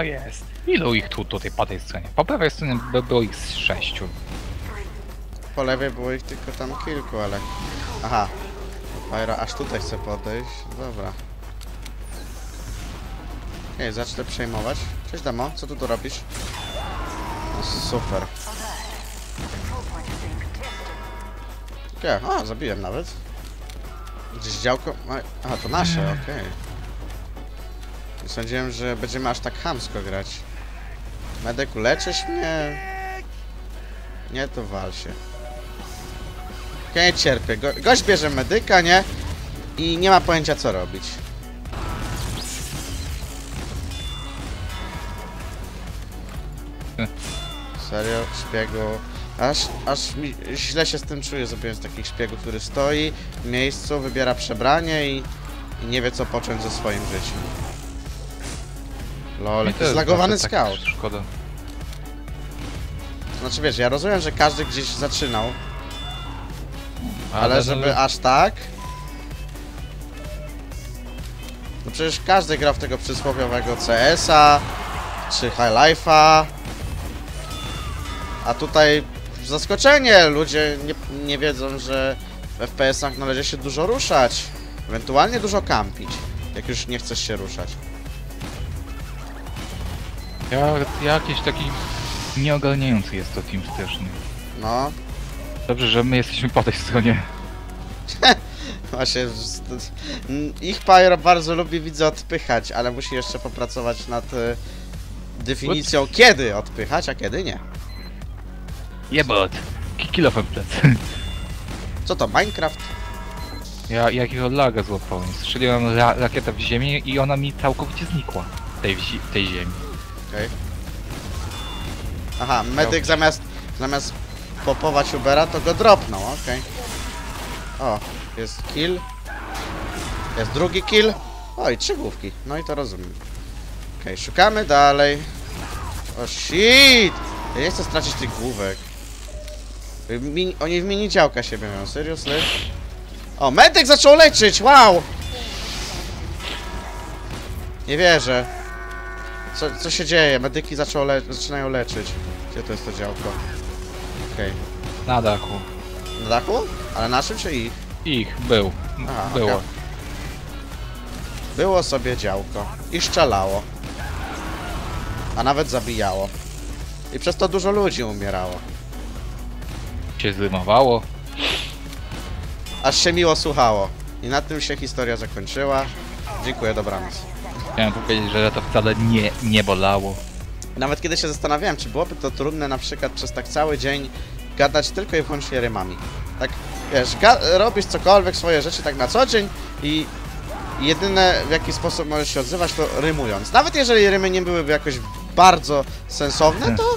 Co jest? Ilu ich tu tutaj po tej stronie? Po prawej stronie by było ich z sześciu. Po lewej było ich tylko tam kilku, ale... Aha. Pyro aż tutaj chce podejść. Dobra. Okej, zacznę przejmować. Cześć Damo, co tu tu robisz? No, super. Okej, a zabiłem nawet. Gdzieś działko... Aha, to nasze, okej. Sądziłem, że będziemy aż tak chamsko grać. Medeku, leczysz mnie? Nie, to wal się. Ja nie cierpię. Go, gość bierze medyka, nie? I nie ma pojęcia co robić. Serio? Szpiegu? Aż, aż mi źle się z tym czuję, zrobiłem takich szpiegów, który stoi w miejscu, wybiera przebranie i, i nie wie co począć ze swoim życiem. Lol, Mi to jaki jest zlagowany tak scout. Szkoda. Znaczy wiesz, ja rozumiem, że każdy gdzieś zaczynał, ale no, żeby aż tak? No przecież każdy grał w tego przysłowiowego CS-a, czy High Life'a. A tutaj zaskoczenie, ludzie nie, nie wiedzą, że w FPS-ach należy się dużo ruszać. Ewentualnie dużo kampić, jak już nie chcesz się ruszać. Ja, jakiś taki nieogarniający jest to team styczny. No, Dobrze, że my jesteśmy po tej stronie. Właśnie, ich Pyro bardzo lubi widzę odpychać, ale musi jeszcze popracować nad e, definicją kiedy odpychać, a kiedy nie. Jebot! Kilofem plec. Co to, Minecraft? Ja jakiego laga złapałem. Strzeliłem ra rakietę w ziemię i ona mi całkowicie znikła. w Tej, w tej ziemi. Okej. Aha, medyk zamiast, zamiast popować Ubera, to go dropnął, okej. O, jest kill. Jest drugi kill. Oj, trzy główki. No i to rozumiem. Okej, szukamy dalej. O shit! Ja nie chcę stracić tych główek. Oni w mini działka się bawią, seriously? O, medyk zaczął leczyć, wow! Nie wierzę. Co, co się dzieje? Medyki zaczęło le zaczynają leczyć. Gdzie to jest to działko? Okej. Na dachu. Na dachu? Ale naszym czy ich? Ich, był. Aha, Było. okej. Było sobie działko. I szczelało. A nawet zabijało. I przez to dużo ludzi umierało. Się zrymowało. Aż się miło słuchało. I na tym się historia zakończyła. Dziękuję, dobranoc. Chciałem powiedzieć, że to wcale nie, nie bolało. Nawet kiedy się zastanawiałem, czy byłoby to trudne na przykład przez tak cały dzień gadać tylko i wyłącznie rymami. Tak, wiesz, robisz cokolwiek, swoje rzeczy tak na co dzień i jedyne w jaki sposób możesz się odzywać to rymując. Nawet jeżeli rymy nie byłyby jakoś bardzo sensowne, to,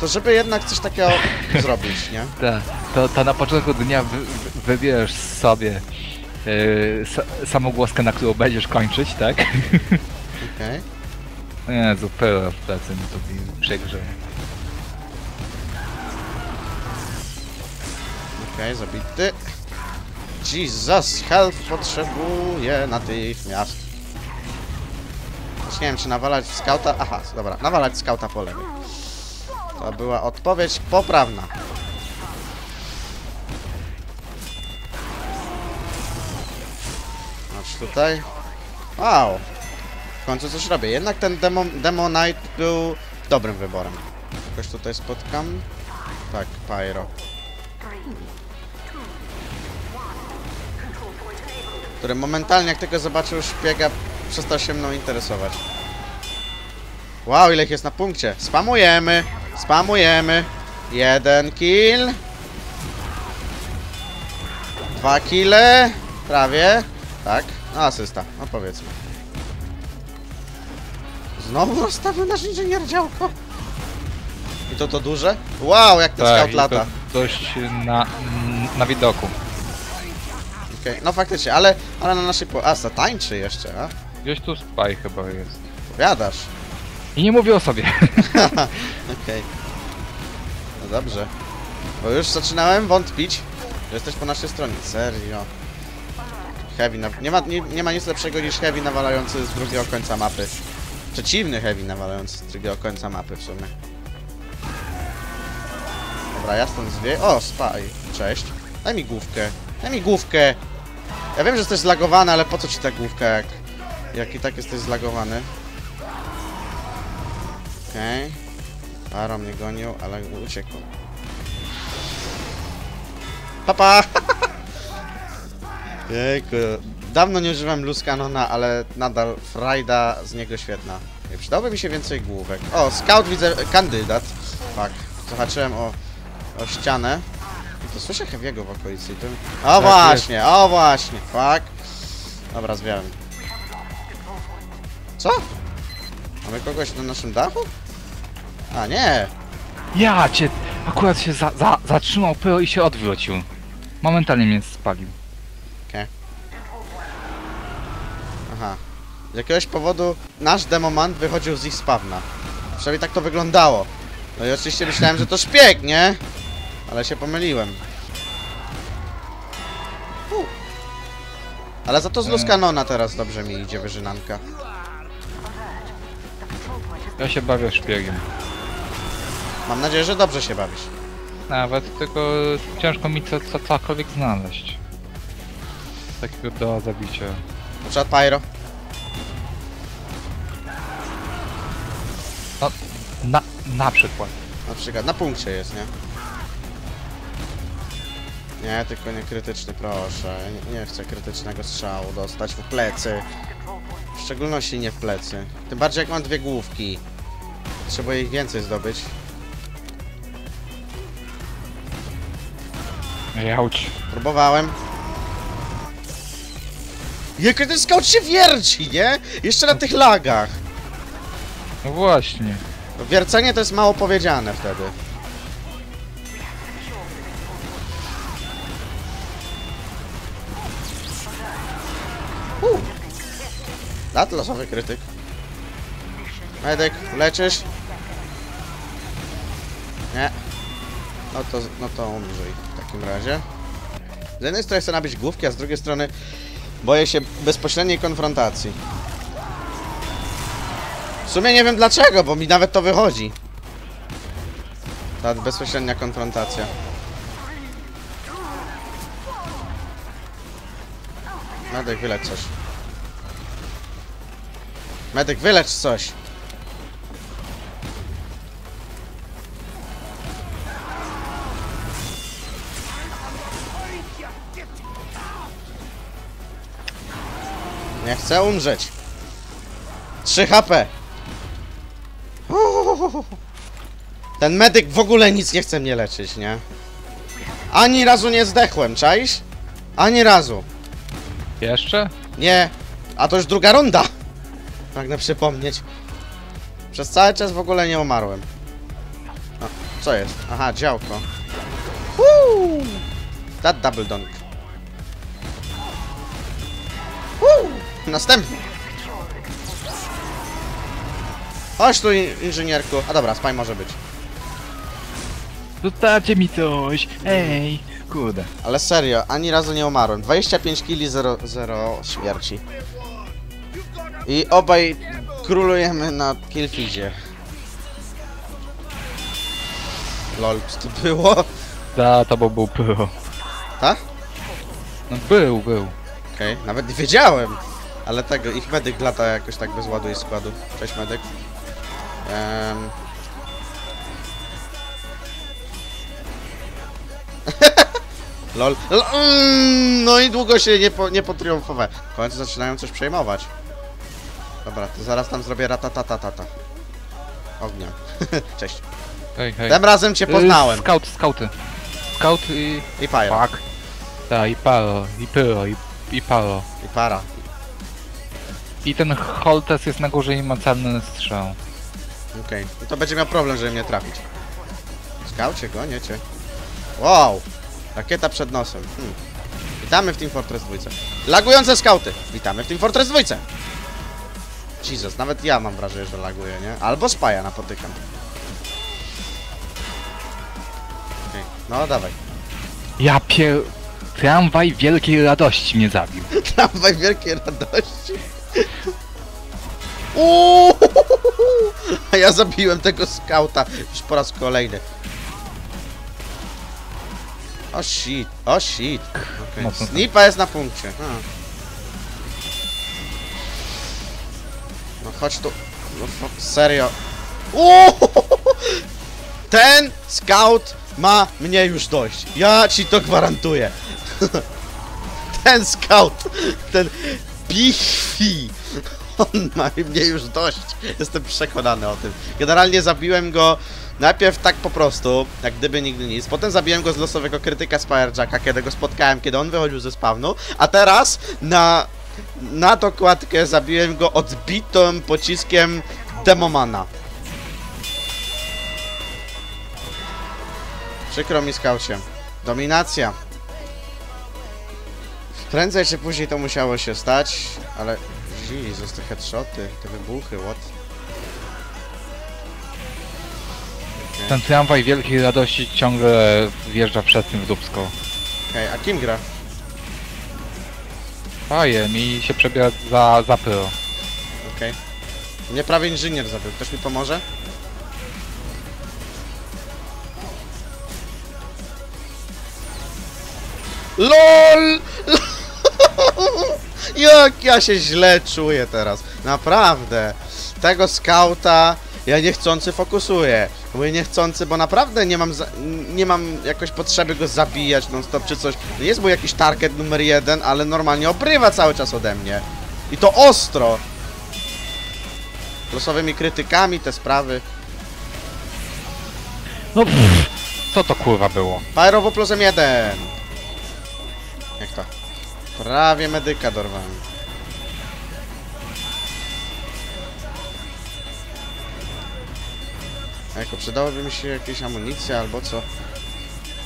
to żeby jednak coś takiego zrobić, nie? Tak, to, to na początku dnia wy, wy, wybierasz sobie yy, sa, samogłoskę, na którą będziesz kończyć, tak? Okej. Jezu, pełna w plecy mi to przegrze. Okej, zabity. Jesus, health potrzebuje natychmiast. Już nie wiem, czy nawalać skauta... Aha, dobra, nawalać skauta po lewej. To była odpowiedź poprawna. Tutaj. Wow. W końcu coś robię. Jednak ten Demo, Demo Knight był dobrym wyborem. Kogoś tutaj spotkam. Tak, Pyro. który momentalnie jak tylko zobaczył szpiega przestał się mną interesować. Wow, ile ich jest na punkcie. Spamujemy, spamujemy. Jeden kill. Dwa kile. Prawie. Tak. Asysta. No powiedzmy. Znowu rozstawił nasz inżynier działko. I to to duże? Wow, jak ten Tak, scout lata. dość na, na widoku. Okej, no faktycznie, ale, ale na naszej po... A, tańczy jeszcze, a? Gdzieś tu spaj chyba jest. Powiadasz. I nie mówię o sobie. Okej. No dobrze. Bo już zaczynałem wątpić, że jesteś po naszej stronie. Serio. Heavy, na... nie, ma, nie, nie ma nic lepszego niż Heavy nawalający z drugiego końca mapy. Przeciwny heavy nawalający z drugiego końca mapy w sumie. Dobra, ja stąd zwie... O, spaj. Cześć. Daj mi główkę. Daj mi główkę. Ja wiem, że jesteś zlagowany, ale po co ci ta główka, jak... Jak i tak jesteś zlagowany. Okej. Paro mnie gonił, ale uciekł. Papa! Jejku. Dawno nie używam Luz Canona, ale nadal frajda z niego świetna. Ej, Przydałby mi się więcej główek. O, scout widzę, kandydat. Tak, zahaczyłem o, o ścianę. I to słyszę Heavy'ego w okolicy. To... O właśnie, o właśnie, fuck. Dobra, zwiałem. Co? Mamy kogoś na naszym dachu? A, nie! Ja cię! Akurat się za, za, zatrzymał pyro i się odwrócił. Momentalnie mnie spalił. Z jakiegoś powodu nasz demomant wychodził z ich spawna. Przynajmniej tak to wyglądało. No i oczywiście myślałem, że to szpieg, nie? Ale się pomyliłem. U. Ale za to z Luz Canona teraz dobrze mi idzie wyżynanka. Ja się bawię szpiegiem. Mam nadzieję, że dobrze się bawisz. Nawet tylko ciężko mi co, co, cokolwiek znaleźć. Takiego do zabicia. Na przykład Pyro. Na, na przykład. Na przykład na punkcie jest, nie? Nie, tylko nie krytyczny, proszę. Nie, nie chcę krytycznego strzału dostać w plecy. W szczególności nie w plecy. Tym bardziej jak mam dwie główki. Potrzebuję ich więcej zdobyć. Jauć. Próbowałem. Jak ten scout się wierci, nie? Jeszcze na tych lagach. No właśnie. Wiercenie to jest mało powiedziane wtedy. Lat losowy krytyk. Medyk, leczysz? Nie. No to, no to umrzyj w takim razie. Z jednej strony chcę nabić główki, a z drugiej strony boję się bezpośredniej konfrontacji. Sumie nie wiem dlaczego, bo mi nawet to wychodzi. Ta bezpośrednia konfrontacja. Medyk, wylecz coś. Medyk, wylecz coś. Nie chcę umrzeć. 3 HP. Ten medyk w ogóle nic nie chce mnie leczyć, nie? Ani razu nie zdechłem, czaisz? Ani razu. Jeszcze? Nie. A to już druga runda. Pragnę przypomnieć. Przez cały czas w ogóle nie umarłem. O, co jest? Aha, działko. Woo! That double donk. Woo! Następny. Chodź tu, in- inżynierku. A dobra, spaj może być. Zostawcie mi coś! Ej! Kurde. Ale serio, ani razu nie umarłem. 25 kili, 0, 0 śmierci. I obaj królujemy na killfeedzie. Lol, co to było? Da, to bo był pyro. Tak? No był, był. Okej, nawet nie wiedziałem. Ale tego, ich medyk lata jakoś tak bez ładu i składu. Cześć medyk. Ehm... Lol. L mm, no i długo się nie, po, nie potriumfowałem. W końcu zaczynają coś przejmować. Dobra, to zaraz tam zrobię ratatatatata. Ognia. Cześć. Hej, hej. Tym razem cię poznałem. Y, Scout, scouty. Scout i... I pyro. Fuck. Tak, i paro, i pyro, i, i paro. I para. I ten Holtes jest na górze i ma celny strzał. Okej, no to będzie miał problem, żeby mnie trafić. Skaucie, gonię cię. Wow! Rakieta przed nosem. Hmm. Witamy w Team Fortress 2. Lagujące skauty! Witamy w Team Fortress 2. Jesus, nawet ja mam wrażenie, że laguje, nie? Albo spaja napotykam. Okej, no dawaj. Ja pier... Tramwaj wielkiej radości mnie zabił. Tramwaj wielkiej radości. Uuu! A ja zabiłem tego skauta już po raz kolejny. O shit, o shit. Okay. Snipa jest na punkcie. A. No chodź tu. No fo- serio. Uuu! Ten scout ma mnie już dość. Ja ci to gwarantuję. Ten scout, ten Bifi, on ma mnie już dość. Jestem przekonany o tym. Generalnie zabiłem go najpierw tak po prostu, jak gdyby nigdy nic. Potem zabiłem go z losowego krytyka Spirejacka, kiedy go spotkałem, kiedy on wychodził ze spawnu. A teraz na, na dokładkę zabiłem go odbitym pociskiem Demomana. Przykro mi skaucie. Dominacja. Prędzej czy później to musiało się stać, ale... Jezus, te headshoty, te wybuchy, what? Okej, Ten tramwaj wielkiej radości ciągle wjeżdża przez tym w Dubsko. okej, a kim gra? Faje, mi się przebiera za, za pro. Okej. Mnie prawie inżynier zabił. Ktoś mi pomoże? LOL! Jak ja się źle czuję teraz. Naprawdę. Tego skauta ja niechcący fokusuję. Mówię niechcący, bo naprawdę nie mam, za, nie mam jakoś potrzeby go zabijać non stop czy coś. Jest mu jakiś target numer jeden, ale normalnie obrywa cały czas ode mnie. I to ostro. Losowymi krytykami te sprawy. No pff, co to kurwa było? Plusem jeden. Jak to? Prawie medyka dorwałem. Jako przydałoby mi się jakieś amunicja albo co.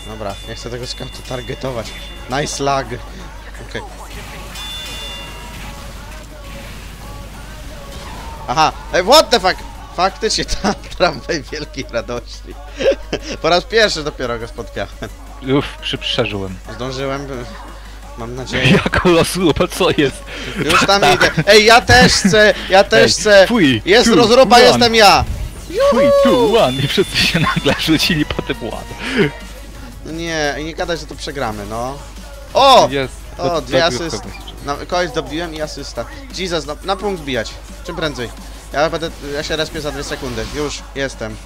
Dobra, nie chcę tego skautu targetować. Nice lag. Okej. Aha, Ej, what the fuck? Faktycznie tam tramwaj wielkiej radości. po raz pierwszy dopiero go spotkałem. Już przy, przeżyłem. Zdążyłem, mam nadzieję. Jako rozruba, co jest? Już tam idę. Ej, ja też chcę, ja też chcę. Three, Jest two, rozruba, one. jestem ja. Three, two, one i wszyscy się nagle rzucili po tym ład. No nie, nie gadaj, że to przegramy, no. O! Jest. o, do- dwie asysty. Na, kogoś dobiłem i asysta. Jesus, na, na punkt bijać. Czym prędzej. Ja będę, ja się respię za dwie sekundy. Już, jestem.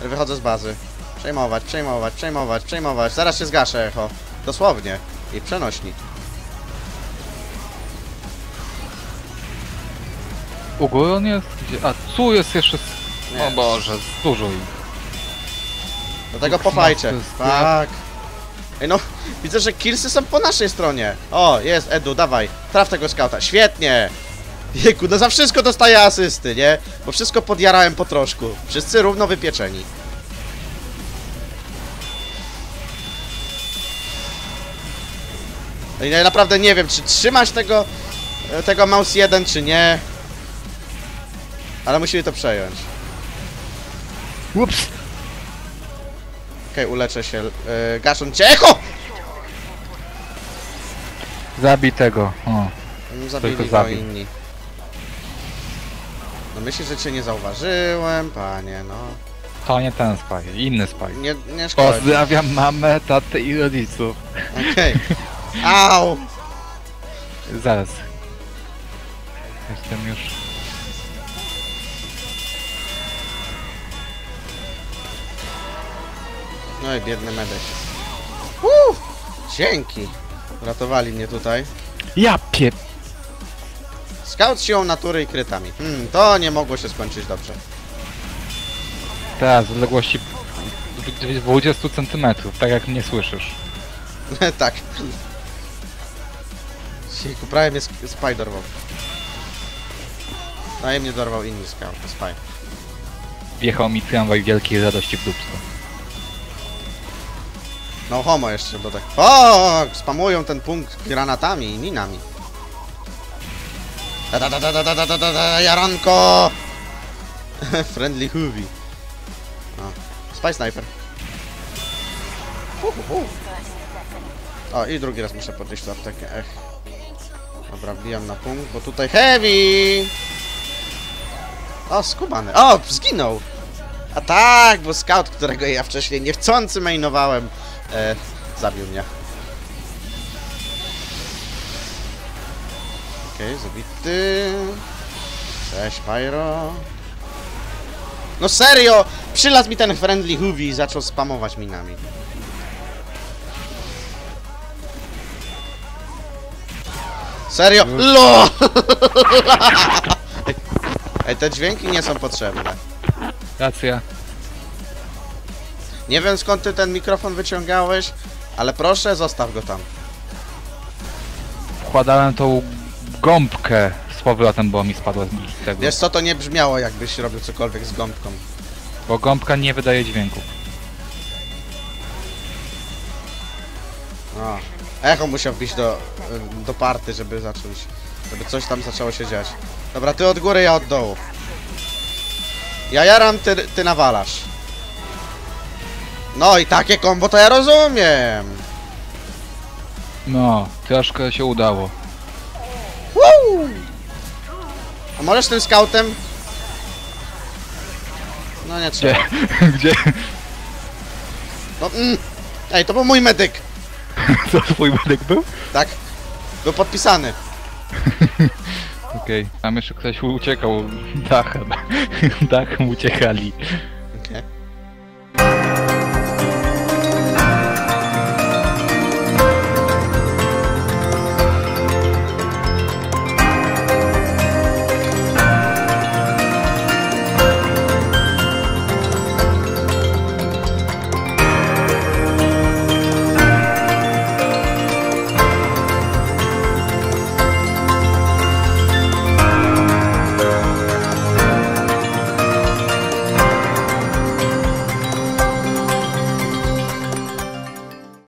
Wychodzę z bazy. Przejmować, przejmować, przejmować, przejmować. Zaraz się zgaszę, echo. Dosłownie. I przenośnik. U góry on jest? Gdzie? A tu jest jeszcze... Nie. O Boże, dużo ich. Do tego Uch, pofajcie. no, jest- Tak. Ej no, widzę, że killsy są po naszej stronie. O, jest, Edu, dawaj. Traf tego skauta. Świetnie. Jejku, no za wszystko dostaję asysty, nie? Bo wszystko podjarałem po troszku. Wszyscy równo wypieczeni. Ej, no ja naprawdę nie wiem, czy trzymać tego, e, tego mouse 1, czy nie. Ale musimy to przejąć. Ups! Okej, uleczę się. Yy, gaszą cię. Echo! Zabij tego. O. Mm, Zabili Tylko go zabił. inni. No myślisz, że cię nie zauważyłem, panie, no. To nie ten spaj, inny spaj. Nie, nie szkodzi. Pozdrawiam mamę, tatę i rodziców. Okej. Au! Zaraz. Jestem już... No i biedny medek. Uuu! Dzięki! Ratowali mnie tutaj. Ja piep... Scout siłą natury i krytami. Hmm, to nie mogło się skończyć dobrze. Teraz w odległości 20 cm, tak jak mnie słyszysz. tak. Jejku, prawie mnie Spy dorwał. Mnie dorwał inny scout, Spy. Wjechał mi tramwaj wielkiej radości w dupsko. No homo jeszcze do tak. O, spamują ten punkt granatami i minami. Da da da da da da da da jaranko! Friendly Hoovy. O, Spy Sniper. Hu, hu. O, i drugi raz muszę podnieść tę aptekę, ech. Dobra, wbijam na punkt, bo tutaj heavy! O, skubany. O, zginął! A tak, bo scout, którego ja wcześniej niechcący mainowałem, e, zabił mnie. Okej, zabity. Cześć, Pyro. No serio! Przylazł mi ten friendly Hoovy i zaczął spamować minami. Serio? LOL! Ej, te dźwięki nie są potrzebne. Racja. Nie wiem skąd ty ten mikrofon wyciągałeś, ale proszę, zostaw go tam. Wkładałem tą gąbkę z powrotem, bo mi spadła z tego. Wiesz co, to nie brzmiało jakbyś robił cokolwiek z gąbką. Bo gąbka nie wydaje dźwięku. O. Echo musiał wbić do, do party, żeby zacząć, żeby coś tam zaczęło się dziać. Dobra, ty od góry, ja od dołu. Ja jaram, ty, ty nawalasz. No i takie kombo to ja rozumiem. No, troszkę się udało. Woo! A możesz tym scoutem? No nie trzeba. Gdzie? Gdzie? No, mm. Ej, to był mój medyk, To twój medyk był? tak? Był podpisany. Okej. Tam jeszcze ktoś uciekał dachem. Dachem uciekali.